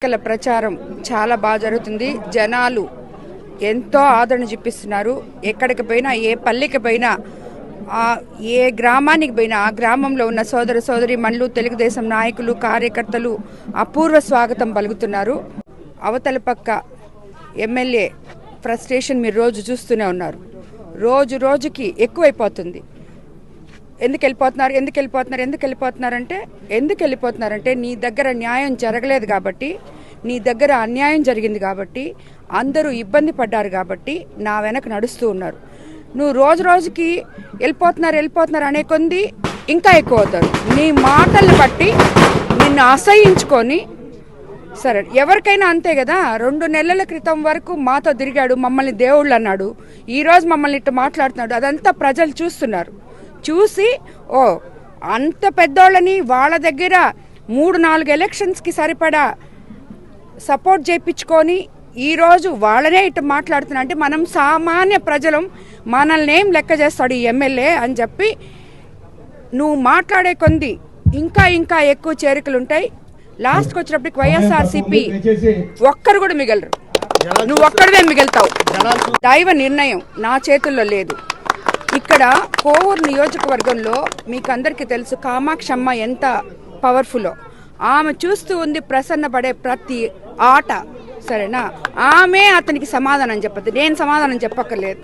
ఎన్నికల ప్రచారం చాలా బాగా జరుగుతుంది. జనాలు ఎంతో ఆదరణ చూపిస్తున్నారు. ఎక్కడికి పోయినా ఏ పల్లెకి పోయినా ఆ ఏ గ్రామానికి పోయినా ఆ గ్రామంలో ఉన్న సోదర సోదరి మనులు తెలుగుదేశం నాయకులు కార్యకర్తలు అపూర్వ స్వాగతం పలుకుతున్నారు. అవతల పక్క ఎమ్మెల్యే ఫ్రస్ట్రేషన్ మీరు రోజు చూస్తూనే ఉన్నారు. రోజు రోజుకి ఎక్కువైపోతుంది. ఎందుకు వెళ్ళిపోతున్నారు ఎందుకు వెళ్ళిపోతున్నారు ఎందుకు వెళ్ళిపోతున్నారంటే ఎందుకు వెళ్ళిపోతున్నారంటే నీ దగ్గర న్యాయం జరగలేదు కాబట్టి నీ దగ్గర అన్యాయం జరిగింది కాబట్టి అందరూ ఇబ్బంది పడ్డారు కాబట్టి నా వెనక నడుస్తూ ఉన్నారు. నువ్వు రోజు రోజుకి వెళ్ళిపోతున్నారు వెళ్ళిపోతున్నారు అనే కొంది ఇంకా ఎక్కువ అవుతారు. నీ మాటలు బట్టి నిన్ను అసహించుకొని సరే ఎవరికైనా అంతే కదా రెండు నెలల క్రితం వరకు మాతో తిరిగాడు మమ్మల్ని దేవుళ్ళు అన్నాడు ఈ రోజు మమ్మల్ని ఇట్టు మాట్లాడుతున్నాడు అదంతా ప్రజలు చూస్తున్నారు. చూసి ఓ అంత పెద్దోళ్ళని వాళ్ళ దగ్గర మూడు నాలుగు ఎలక్షన్స్కి సరిపడా సపోర్ట్ చేయించుకొని ఈరోజు వాళ్ళనే ఇటు మాట్లాడుతున్నా. అంటే మనం సామాన్య ప్రజలం మనల్ని ఏం లెక్క చేస్తాడు ఈ ఎమ్మెల్యే అని చెప్పి నువ్వు మాట్లాడే కొంది ఇంకా ఇంకా ఎక్కువ చేరికలు ఉంటాయి లాస్ట్కి వచ్చినప్పటికి వైఎస్ఆర్సీపీ ఒక్కరు కూడా మిగలరు. నువ్వు ఒక్కడివే మిగులుతావు. దైవ నిర్ణయం నా చేతుల్లో లేదు. ఇక్కడ కోవూరు నియోజకవర్గంలో మీకు అందరికీ తెలుసు కామాక్షమ్మ ఎంత పవర్ఫుల్లో ఆమె చూస్తూ ఉంది ప్రసన్న పడే ప్రతి ఆట. సరేనా? ఆమె అతనికి సమాధానం చెప్పదు. నేను సమాధానం చెప్పక్కర్లేదు.